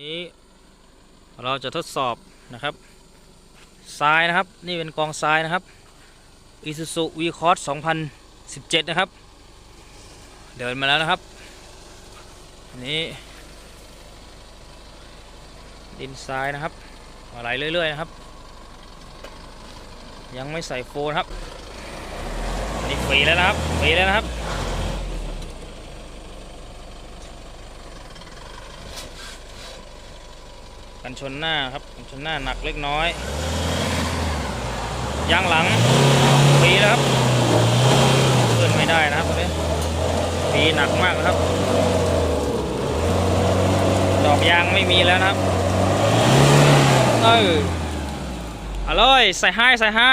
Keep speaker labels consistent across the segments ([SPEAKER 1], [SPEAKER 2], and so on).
[SPEAKER 1] นี้เราจะทดสอบนะครับทรายนะครับ นี่เป็นกองทรายนะครับ Isuzu V Cross 2017 นะครับ เดินมาแล้วนะครับ นี้ดินทรายนะครับไหลเรื่อยๆนะครับ ยังไม่ใส่โฟนครับนี่ฟรีแล้วนะครับฟรีแล้วนะครับ กันชนหน้าครับกันชนหน้าหนักเล็กน้อยยางหลังปีแล้วครับขึ้นไม่ได้นะครับตอนนี้ปีหนักมากนะครับ ดอกยางไม่มีแล้วนะครับเอออร่อยใส่ให้ใส่ให้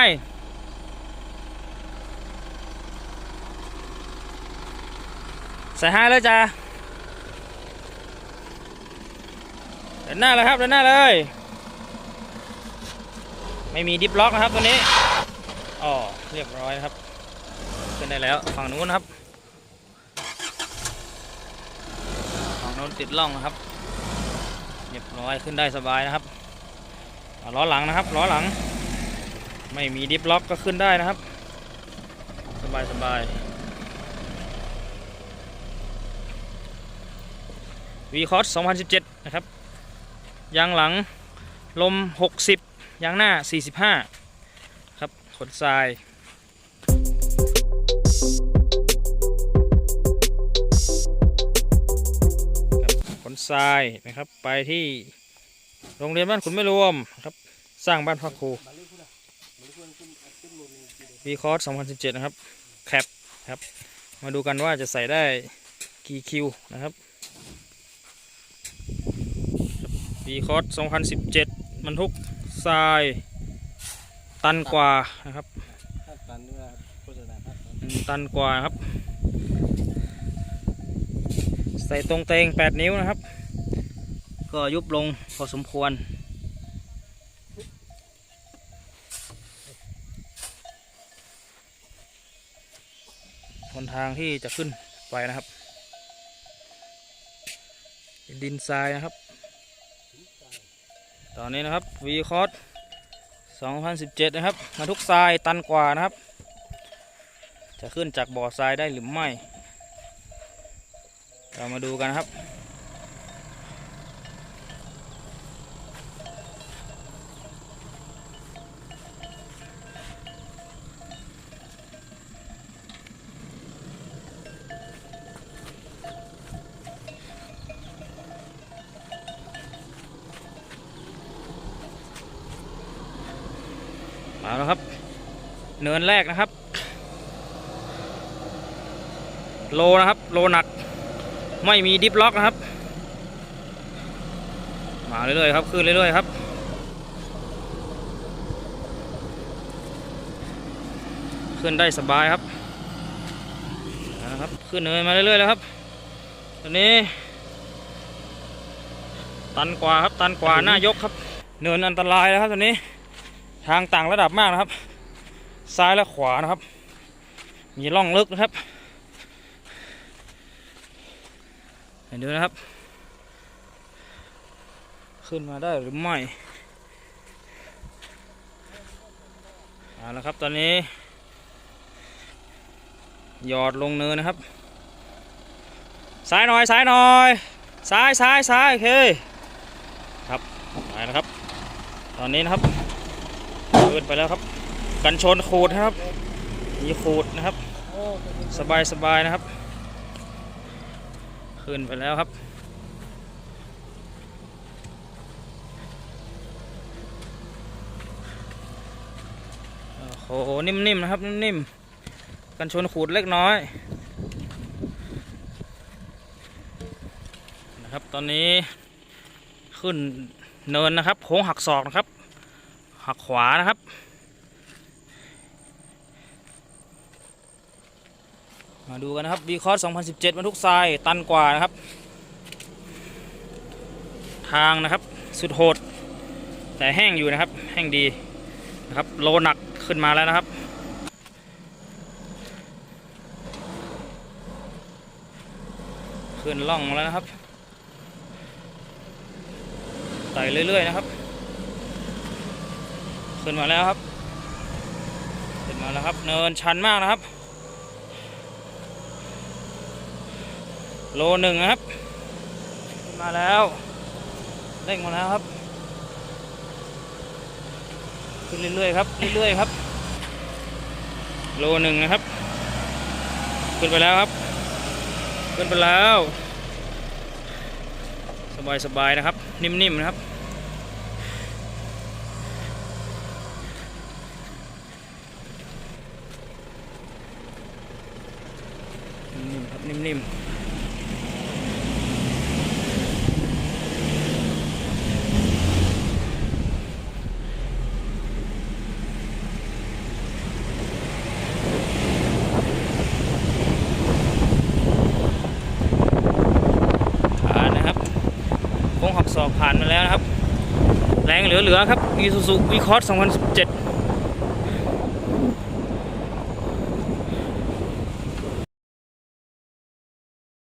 [SPEAKER 1] ใส่ให้แล้วจ้า ดินหน้าเลยครับเดินหน้าเลย ไม่มีดิฟล็อกนะครับตัวนี้อ๋อเรียบร้อยครับขึ้นได้แล้วฝั่งนู้นนะครับฝั่งนู้นติดล่องนะครับเรียบร้อยขึ้นได้สบายนะครับล้อหลังนะครับล้อหลัง ไม่มีดิฟล็อกก็ขึ้นได้นะครับ สบายสบายวีคอร์ส2017 นะครับ ยางหลังลม 60 ยางหน้า 45 ครับ ขนทรายขนทรายนะครับ ไปที่โรงเรียนบ้านขุนไม่รวมครับ สร้างบ้านพักครูวีคอร์ส2017 นะครับ แคปครับ มาดูกันว่าจะใส่ได้กี่คิวนะครับ ปีคอส2017บรรทุกทรายตันกว่านะครับ
[SPEAKER 2] ห้าตันด้วยนะครับโฆษณาห้าตัน
[SPEAKER 1] อืมตันกว่าครับ ใส่ตรงเตง 8 นิ้วนะครับ ก็ยุบลงพอสมควรหนทางที่จะขึ้นไปนะครับเป็นดินทรายนะครับ ตอนนี้นะครับ V c o s 2017 นะครับ มาทุกทรายตันกว่านะครับ จะขึ้นจากบ่อทรายได้หรือไม่ เรามาดูกันครับ มาล้วครับ เนินแรกนะครับ โลนะครับ โลหนัก ไม่มีดิฟล็อกนะครับ มาเรื่อยๆครับ ขึ้นเรื่อยๆครับขึ้นได้สบายครับนะครับ ขึ้นเนินมาเรื่อยๆแล้วครับ ตอนนี้ ตันกว่าครับ ตันกว่าหน้ายกครับ เนินอันตรายแล้วครับตอนนี้ ทางต่างระดับมากนะครับ ซ้ายและขวานะครับ มีร่องลึกนะครับเห็นดูนะครับ ขึ้นมาได้หรือไม่เอาละครับตอนนี้หยอดลงเนินนะครับ ซ้ายหน่อยซ้ายหน่อยซ้ายซ้ายซ้ายโอเคครับไปแล้วครับ ตอนนี้นะครับ ขึ้นไปแล้วครับ กันชนขูดนะครับ มีขูดนะครับ สบายสบายนะครับ ขึ้นไปแล้วครับ โอ้โห นิ่มๆนะครับ นิ่มๆ กันชนขูดเล็กน้อย นะครับ ตอนนี้ขึ้นเนินนะครับโค้งหักศอกนะครับ หักขวานะครับ มาดูกันนะครับ v c o s 2017บรรทุกทรายตันกว่านะครับ ทางนะครับสุดโหด แต่แห้งอยู่นะครับ แห้งดีนะครับโลหนักขึ้นมาแล้วนะครับขึ้นล่องแล้วนะครับไต่เรื่อย ๆ นะครับ ขึ้นมาแล้วครับ ขึ้นมาแล้วครับ เนินชันมากนะครับ โลหนึ่งนะครับ ขึ้นมาแล้วเร่งมาแล้วครับ ขึ้นเรื่อยๆครับ เรื่อยๆครับ โลหนึ่งนะครับ ขึ้นไปแล้วครับ ขึ้นไปแล้ว สบายๆนะครับ นิ่มๆนะครับ นิ่มๆครับนิ่มๆผ่านนะครับโค้งหักศอกผ่านมาแล้วนะครับ แรงเหลือ ๆ ครับ Isuzu V-Cross 2017